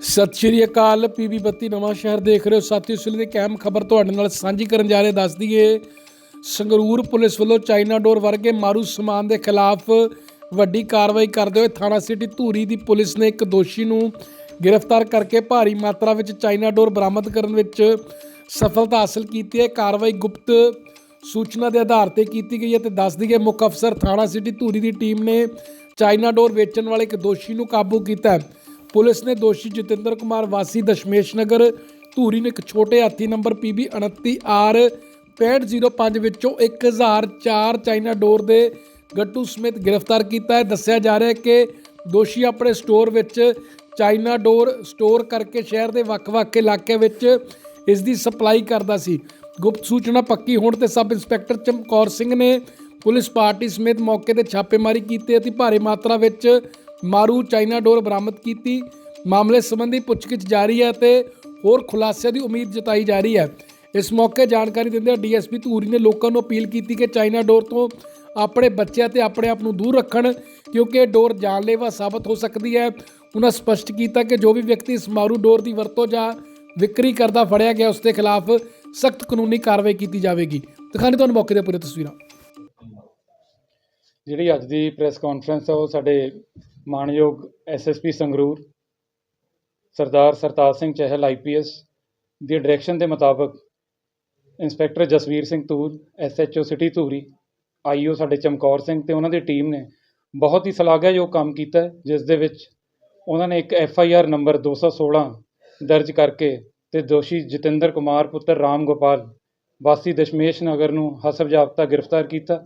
ਸਤਿ ਸ਼੍ਰੀ ਅਕਾਲ ਪੀਬੀ ਬੱਤੀ ਨਵਾਂ ਸ਼ਹਿਰ ਦੇਖ ਰਹੇ ਹੋ। ਸਾਥੀਓ, ਇਸ ਵੇਲੇ ਦੀ ਕੈਮ ਖਬਰ ਤੁਹਾਡੇ ਨਾਲ ਸਾਂਝੀ ਕਰਨ ਜਾ ਰਹੇ ਦੱਸ ਦਈਏ, ਸੰਗਰੂਰ ਪੁਲਿਸ ਵੱਲੋਂ ਚਾਈਨਾ ਡੋਰ ਵਰਗੇ ਮਾਰੂ ਸਮਾਨ ਦੇ ਖਿਲਾਫ ਵੱਡੀ ਕਾਰਵਾਈ ਕਰਦੇ ਹੋਏ ਥਾਣਾ ਸਿਟੀ ਧੂਰੀ ਦੀ ਪੁਲਿਸ ਨੇ ਇੱਕ ਦੋਸ਼ੀ ਨੂੰ ਗ੍ਰਿਫਤਾਰ ਕਰਕੇ ਭਾਰੀ ਮਾਤਰਾ ਵਿੱਚ ਚਾਈਨਾ ਡੋਰ ਬਰਾਮਦ ਕਰਨ ਵਿੱਚ ਸਫਲਤਾ ਹਾਸਲ ਕੀਤੀ ਹੈ। ਕਾਰਵਾਈ ਗੁਪਤ ਸੂਚਨਾ ਦੇ ਆਧਾਰ ਤੇ ਕੀਤੀ ਗਈ ਹੈ ਤੇ ਦੱਸ ਦਈਏ, ਮੁੱਖ ਅਫਸਰ ਥਾਣਾ ਸਿਟੀ ਧੂਰੀ ਦੀ ਟੀਮ ਨੇ ਚਾਈਨਾ ਡੋਰ ਵੇਚਣ ਵਾਲੇ ਇੱਕ ਦੋਸ਼ੀ ਨੂੰ ਕਾਬੂ ਕੀਤਾ ਹੈ। ਪੁਲਿਸ ਨੇ ਦੋਸ਼ੀ ਜਤਿੰਦਰ ਕੁਮਾਰ ਵਾਸੀ ਦਸ਼ਮੇਸ਼ ਨਗਰ, ਧੂਰੀ ਨੂੰ ਇੱਕ ਛੋਟੇ ਹਾਥੀ ਨੰਬਰ PB 29R 6505 ਵਿੱਚੋਂ 1004 ਚਾਈਨਾ ਡੋਰ ਦੇ ਗੱਟੂ ਸਮੇਤ ਗ੍ਰਿਫਤਾਰ ਕੀਤਾ ਹੈ। ਦੱਸਿਆ ਜਾ ਰਿਹਾ ਹੈ ਕਿ ਦੋਸ਼ੀ ਆਪਣੇ ਸਟੋਰ ਵਿੱਚ ਚਾਈਨਾ ਡੋਰ ਸਟੋਰ ਕਰਕੇ ਸ਼ਹਿਰ ਦੇ ਵੱਖ-ਵੱਖ ਇਲਾਕਿਆਂ ਵਿੱਚ ਇਸ ਦੀ ਸਪਲਾਈ ਕਰਦਾ ਸੀ। ਗੁਪਤ ਸੂਚਨਾ ਪੱਕੀ ਹੋਣ ਤੇ ਸਬ ਇੰਸਪੈਕਟਰ ਚਮਕੌਰ ਸਿੰਘ ਨੇ ਪੁਲਿਸ ਪਾਰਟੀ ਸਮੇਤ ਮੌਕੇ ਤੇ ਛਾਪੇਮਾਰੀ ਕੀਤੀ ਅਤੇ ਭਾਰੀ ਮਾਤਰਾ ਵਿੱਚ ਮਾਰੂ ਚਾਈਨਾ ਡੋਰ ਬਰਾਮਦ ਕੀਤੀ। ਮਾਮਲੇ ਸੰਬੰਧੀ ਪੁੱਛਗਿੱਛ ਜਾਰੀ ਹੈ ਤੇ ਹੋਰ ਖੁਲਾਸਿਆਂ ਦੀ ਉਮੀਦ ਜਤਾਈ ਜਾ ਰਹੀ ਹੈ। ਇਸ ਮੌਕੇ ਜਾਣਕਾਰੀ ਦਿੰਦਿਆਂ ਡੀਐਸਪੀ ਧੂਰੀ ਨੇ ਲੋਕਾਂ ਨੂੰ ਅਪੀਲ ਕੀਤੀ ਕਿ ਚਾਈਨਾ ਡੋਰ ਤੋਂ ਆਪਣੇ ਬੱਚਿਆਂ ਤੇ ਆਪਣੇ ਆਪ ਨੂੰ ਦੂਰ ਰੱਖਣ, ਕਿਉਂਕਿ ਇਹ ਡੋਰ ਜਾਨਲੇਵਾ ਸਾਬਤ ਹੋ ਸਕਦੀ ਹੈ। ਉਹਨਾਂ ਸਪਸ਼ਟ ਕੀਤਾ ਕਿ ਜੋ ਵੀ ਵਿਅਕਤੀ ਇਸ ਮਾਰੂ ਡੋਰ ਦੀ ਵਰਤੋਂ ਜਾਂ ਵਿਕਰੀ ਕਰਦਾ ਫੜਿਆ ਗਿਆ, ਉਸ ਦੇ ਖਿਲਾਫ ਸਖਤ ਕਾਨੂੰਨੀ ਕਾਰਵਾਈ ਕੀਤੀ ਜਾਵੇਗੀ। ਦਿਖਾਣੀ ਤੁਹਾਨੂੰ ਮੌਕੇ ਤੇ ਪੂਰੀਆਂ ਤਸਵੀਰਾਂ। ਜਿਹੜੀ ਅੱਜ ਦੀ ਪ੍ਰੈਸ ਕਾਨਫਰੰਸ ਹੈ ਉਹ ਸਾਡੇ ਮਾਨਯੋਗ ਐਸਐਸਪੀ ਸੰਗਰੂਰ, ਸਰਦਾਰ ਸਰਤਾਜ ਸਿੰਘ ਚਹਿਲ ਆਈਪੀਐਸ ਦੀ ਡਾਇਰੈਕਸ਼ਨ ਦੇ ਮੁਤਾਬਕ inspector Jasvir Singh Toor SHO city Dhuri IO ਸਾਡੇ ਚਮਕੌਰ ਸਿੰਘ ਤੇ ਉਹਨਾਂ ਦੀ ਟੀਮ ਨੇ ਬਹੁਤ ਹੀ ਸ਼ਲਾਘਾਯੋਗ ਕੰਮ ਕੀਤਾ ਜਿਸ ਦੇ ਵਿੱਚ ਉਹਨਾਂ ਨੇ ਇੱਕ ਐਫਆਈਆਰ ਨੰਬਰ 216 ਦਰਜ ਕਰਕੇ ਤੇ ਦੋਸ਼ੀ ਜਤਿੰਦਰ ਕੁਮਾਰ, ਪੁੱਤਰ ਰਾਮ ਗੋਪਾਲ, ਵਾਸੀ ਦਸ਼ਮੇਸ਼ ਨਗਰ ਨੂੰ ਹਸਬ ਜਾਬਤਾ ਗ੍ਰਿਫਤਾਰ ਕੀਤਾ,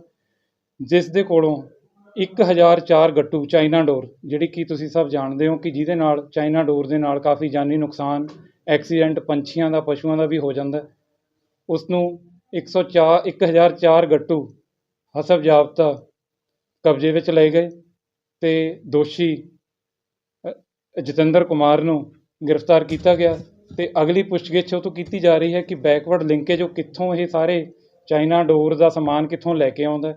ਜਿਸ ਦੇ ਕੋਲੋਂ 1004 ਗੱਟੂ ਚਾਈਨਾ ਡੋਰ, ਜਿਹੜੀ ਕਿ ਤੁਸੀਂ ਸਭ ਜਾਣਦੇ ਹੋ ਕਿ ਜਿਹਦੇ ਨਾਲ ਚਾਈਨਾ ਡੋਰ ਦੇ ਨਾਲ ਕਾਫੀ ਜਾਨੀ ਨੁਕਸਾਨ, ਐਕਸੀਡੈਂਟ ਪੰਛੀਆਂ ਦਾ, ਪਸ਼ੂਆਂ ਦਾ ਵੀ ਹੋ ਜਾਂਦਾ ਹੈ। ਉਸ ਨੂੰ 104 1004 ਗੱਟੂ ਹਸਬ ਜਾਬਤਾ ਕਬਜ਼ੇ ਵਿੱਚ ਲਏ ਗਏ ਤੇ ਦੋਸ਼ੀ ਜਤਿੰਦਰ ਕੁਮਾਰ ਨੂੰ ਗ੍ਰਿਫਤਾਰ ਕੀਤਾ ਗਿਆ ਤੇ ਅਗਲੀ ਪੁੱਛਗਿੱਛ ਉਹ ਤੋਂ ਕੀਤੀ ਜਾ ਰਹੀ ਹੈ ਕਿ ਬੈਕਵਰਡ ਲਿੰਕੇਜ ਉਹ ਕਿੱਥੋਂ ਇਹ ਸਾਰੇ ਚਾਈਨਾ ਡੋਰ ਦਾ ਸਮਾਨ ਕਿੱਥੋਂ ਲੈ ਕੇ ਆਉਂਦਾ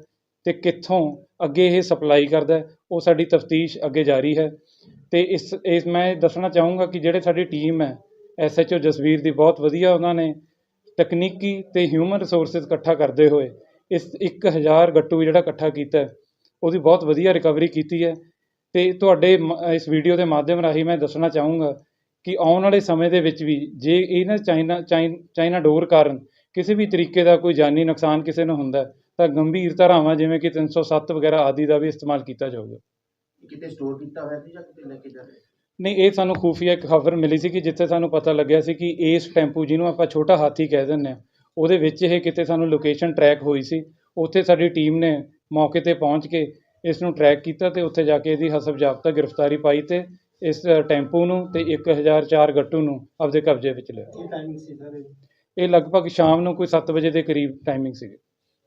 ਤੇ ਕਿੱਥੋਂ ਅੱਗੇ ਇਹ ਸਪਲਾਈ ਕਰਦਾ ਉਹ ਸਾਡੀ ਤਫਤੀਸ਼ ਅੱਗੇ ਜਾਰੀ ਹੈ। ਤੇ ਇਸ ਇਸ ਮੈਂ ਦੱਸਣਾ ਚਾਹੂੰਗਾ ਕਿ ਜਿਹੜੇ ਸਾਡੀ ਟੀਮ ਹੈ ਐਸਐਚਓ ਜਸਵੀਰ ਦੀ ਬਹੁਤ ਵਧੀਆ ਉਹਨਾਂ ਨੇ ਤਕਨੀਕੀ ਤੇ ਹਿਊਮਨ ਰਿਸੋਰਸਸ ਇਕੱਠਾ ਕਰਦੇ ਹੋਏ ਇਸ 1000 ਗੱਟੂ ਜਿਹੜਾ ਇਕੱਠਾ ਕੀਤਾ ਉਹਦੀ ਬਹੁਤ ਵਧੀਆ ਰਿਕਵਰੀ ਕੀਤੀ ਹੈ। ਤੇ ਤੁਹਾਡੇ ਮ- ਇਸ ਵੀਡੀਓ ਦੇ ਮਾਧਿਅਮ ਰਾਹੀਂ ਮੈਂ ਦੱਸਣਾ ਚਾਹੂੰਗਾ ਕਿ ਆਉਣ ਵਾਲੇ ਸਮੇਂ ਦੇ ਵਿੱਚ ਵੀ ਜੇ ਇਹਨਾਂ ਚਾਈਨਾ ਚਾਈਨ- ਚਾਈਨਾ ਡੋਰ ਕਾਰਨ ਕਿਸੇ ਵੀ ਤਰੀਕੇ ਦਾ ਕੋਈ ਜਾਨੀ ਨੁਕਸਾਨ ਕਿਸੇ ਨੂੰ ਹੁੰਦਾ ਤਾਂ ਗੰਭੀਰ ਧਾਰਾਵਾਂ ਜਿਵੇਂ ਕਿ 307 ਵਗੈਰਾ ਆਦਿ ਦਾ ਵੀ ਇਸਤੇਮਾਲ ਕੀਤਾ ਜਾਊਗਾ। ਕਿਤੇ ਸਟੋਰ ਕੀਤਾ ਹੋਇਆ ਸੀ ਜਾਂ ਕਿਤੇ ਲੈ ਕੇ ਜਾ ਰਹੇ? ਨਹੀਂ ਇਹ ਸਾਨੂੰ ਖੂਫੀਆ ਇੱਕ ਖਬਰ ਮਿਲੀ ਸੀ ਕਿ ਜਿੱਥੇ ਸਾਨੂੰ ਪਤਾ ਲੱਗਿਆ ਸੀ ਕਿ ਇਸ ਟੈਂਪੂ ਜਿਹਨੂੰ ਆਪਾਂ ਛੋਟਾ ਹਾਥੀ ਕਹਿ ਦਿੰਦੇ ਹਾਂ ਉਹਦੇ ਵਿੱਚ ਇਹ ਕਿਤੇ ਸਾਨੂੰ ਲੋਕੇਸ਼ਨ ਟਰੈਕ ਹੋਈ ਸੀ। ਉੱਥੇ ਸਾਡੀ ਟੀਮ ਨੇ ਮੌਕੇ ਤੇ ਪਹੁੰਚ ਕੇ ਇਸ ਨੂੰ ਟਰੈਕ ਕੀਤਾ ਤੇ ਉੱਥੇ ਜਾ ਕੇ ਇਹਦੀ ਹਸਬ ਜਾਬਤਾ ਗ੍ਰਿਫਤਾਰੀ ਪਾਈ ਤੇ ਇਸ ਟੈਂਪੂ ਨੂੰ ਤੇ 1004 ਗੱਟੂ ਨੂੰ ਆਪਦੇ ਕਬਜ਼ੇ ਵਿੱਚ ਲਿਆ। ਕੀ ਟਾਈਮਿੰਗ ਸੀ ਸਰ ਇਹ ਲਗਭਗ ਸ਼ਾਮ ਨੂੰ ਕੋਈ 7 ਵਜੇ ਦੇ ਕਰੀਬ ਟਾਈਮਿੰਗ ਸੀਗੀ।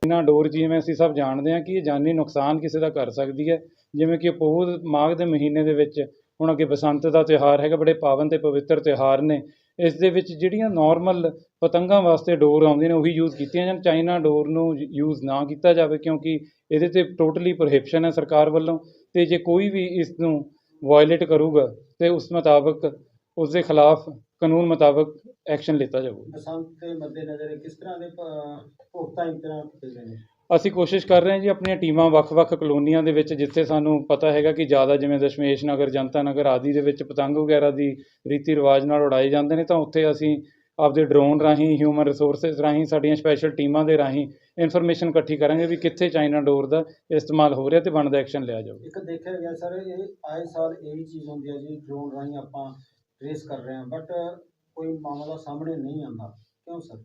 ਇਹਨਾਂ ਡੋਰ ਜਿਵੇਂ ਅਸੀਂ ਸਭ ਜਾਣਦੇ ਹਾਂ ਕਿ ਇਹ ਜਾਨੀ ਨੁਕਸਾਨ ਕਿਸੇ ਦਾ ਕਰ ਸਕਦੀ ਹੈ। ਜਿਵੇਂ ਕਿ ਪੋਹ ਮਾਘ ਦੇ ਮਹੀਨੇ ਦੇ ਵਿੱਚ ਹੁਣ ਅੱਗੇ ਬਸੰਤ ਦਾ ਤਿਉਹਾਰ ਹੈਗਾ, ਬੜੇ ਪਾਵਨ ਤੇ ਪਵਿੱਤਰ ਤਿਉਹਾਰ ਨੇ। ਇਸ ਦੇ ਵਿੱਚ ਜਿਹੜੀਆਂ ਨਾਰਮਲ ਪਤੰਗਾਂ ਵਾਸਤੇ ਡੋਰ ਆਉਂਦੀਆਂ ਨੇ, ਉਹੀ ਯੂਜ਼ ਕੀਤੀਆਂ ਜਾਣ। ਚਾਈਨਾ ਡੋਰ ਨੂੰ ਯੂਜ਼ ਨਾ ਕੀਤਾ ਜਾਵੇ ਕਿਉਂਕਿ ਇਹਦੇ ਤੇ ਟੋਟਲੀ ਪ੍ਰੋਹਿਬਿਸ਼ਨ ਹੈ ਸਰਕਾਰ ਵੱਲੋਂ ਤੇ ਜੇ ਕੋਈ ਵੀ ਇਸ ਨੂੰ ਵਾਇਲੇਟ ਕਰੂਗਾ ਤੇ ਉਸ ਮੁਤਾਬਕ ਉਸ ਦੇ ਖਿਲਾਫ ਕਾਨੂੰਨ ਮੁਤਾਬਕ ਐਕਸ਼ਨ ਲਿੱਤਾ ਜਾਊਗਾ। ਬਸੰਤ ਦੇ ਮੱਦੇ ਨਜ਼ਰ ਕਿਸ ਤਰ੍ਹਾਂ ਦੇ ਪੁਖਤਾ ਇੰਤਜ਼ਾਮ ਕੀਤੇ ਗਏ ਨੇ? ਅਸੀਂ ਕੋਸ਼ਿਸ਼ ਕਰ ਰਹੇ ਹਾਂ ਜੀ ਆਪਣੀਆਂ ਟੀਮਾਂ ਵੱਖ-ਵੱਖ ਕਲੋਨੀਆਂ ਦੇ ਵਿੱਚ ਜਿੱਥੇ ਸਾਨੂੰ ਪਤਾ ਹੈਗਾ ਕਿ ਜ਼ਿਆਦਾ ਜਿਵੇਂ ਦਸ਼ਮੇਸ਼ ਨਗਰ ਜਨਤਾ ਨਗਰ ਆਦਿ ਦੇ ਵਿੱਚ ਪਤੰਗ ਵਗੈਰਾ ਦੀ ਰੀਤੀ ਰਿਵਾਜ ਨਾਲ ਉਡਾਏ ਜਾਂਦੇ ਨੇ ਤਾਂ ਉੱਥੇ ਅਸੀਂ ਆਪਦੇ ਡਰੋਨ ਰਾਹੀਂ ਹਿਊਮਨ ਰਿਸੋਰਸਸ ਰਾਹੀਂ ਸਾਡੀਆਂ ਸਪੈਸ਼ਲ ਟੀਮਾਂ ਦੇ ਰਾਹੀਂ ਇਨਫੋਰਮੇਸ਼ਨ ਇਕੱਠੀ ਕਰਾਂਗੇ ਵੀ ਕਿੱਥੇ ਚਾਈਨਾ ਡੋਰ ਦਾ ਇਸਤੇਮਾਲ ਹੋ ਰਿਹਾ ਤੇ ਬਣਦਾ ਐਕਸ਼ਨ ਲਿਆ ਜਾਊਗਾ। ਇੱਕ ਦੇਖਿਆ ਗਿਆ ਸਰ ਇਹ ਆਏ ਸਾਲ ਇਹੀ ਚੀਜ਼ ਹੁੰਦੀ ਹੈ ਜੀ ਡਰੋਨ ਰਾਹੀਂ ਆਪਾਂ ਟ੍ਰੇਸ ਕਰ ਰਹੇ ਹਾਂ ਬਟ ਕੋਈ ਮਾਮਲਾ ਸਾਹਮਣੇ ਨਹੀਂ ਆਉਂਦਾ। ਕਿਉਂ ਸਰ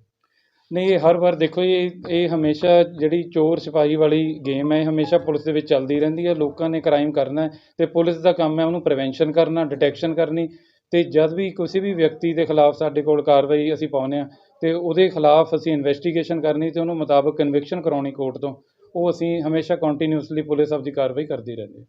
ਨਹੀਂ ਇਹ ਹਰ ਵਾਰ ਦੇਖੋ ਜੀ, ਇਹ ਇਹ ਹਮੇਸ਼ਾ ਜਿਹੜੀ ਚੋਰ ਸਿਪਾਹੀ ਵਾਲੀ ਗੇਮ ਹੈ ਇਹ ਹਮੇਸ਼ਾ ਪੁਲਿਸ ਦੇ ਵਿੱਚ ਚੱਲਦੀ ਰਹਿੰਦੀ ਹੈ ਲੋਕਾਂ ਨੇ ਕ੍ਰਾਈਮ ਕਰਨਾ ਹੈ ਤੇ ਪੁਲਿਸ ਦਾ ਕੰਮ ਹੈ ਉਹਨੂੰ ਪ੍ਰੀਵੈਂਸ਼ਨ ਕਰਨਾ ਡਿਟੈਕਸ਼ਨ ਕਰਨੀ ਤੇ ਜਦ ਵੀ ਕਿਸੇ ਵੀ ਵਿਅਕਤੀ ਦੇ ਖਿਲਾਫ ਸਾਡੇ ਕੋਲ ਕਾਰਵਾਈ ਅਸੀਂ ਪਾਉਂਦੇ ਹਾਂ ਤੇ ਉਹਦੇ ਖਿਲਾਫ ਅਸੀਂ ਇਨਵੈਸਟੀਗੇਸ਼ਨ ਕਰਨੀ ਤੇ ਉਹਨੂੰ ਮੁਤਾਬਕ ਕਨਵਿਕਸ਼ਨ ਕਰਾਉਣੀ ਕੋਰਟ ਤੋਂ ਉਹ ਅਸੀਂ ਹਮੇਸ਼ਾ ਕੰਟੀਨਿਊਸਲੀ ਪੁਲਿਸ ਆਪਦੀ ਕਾਰਵਾਈ ਕਰਦੀ ਰਹਿੰਦੀ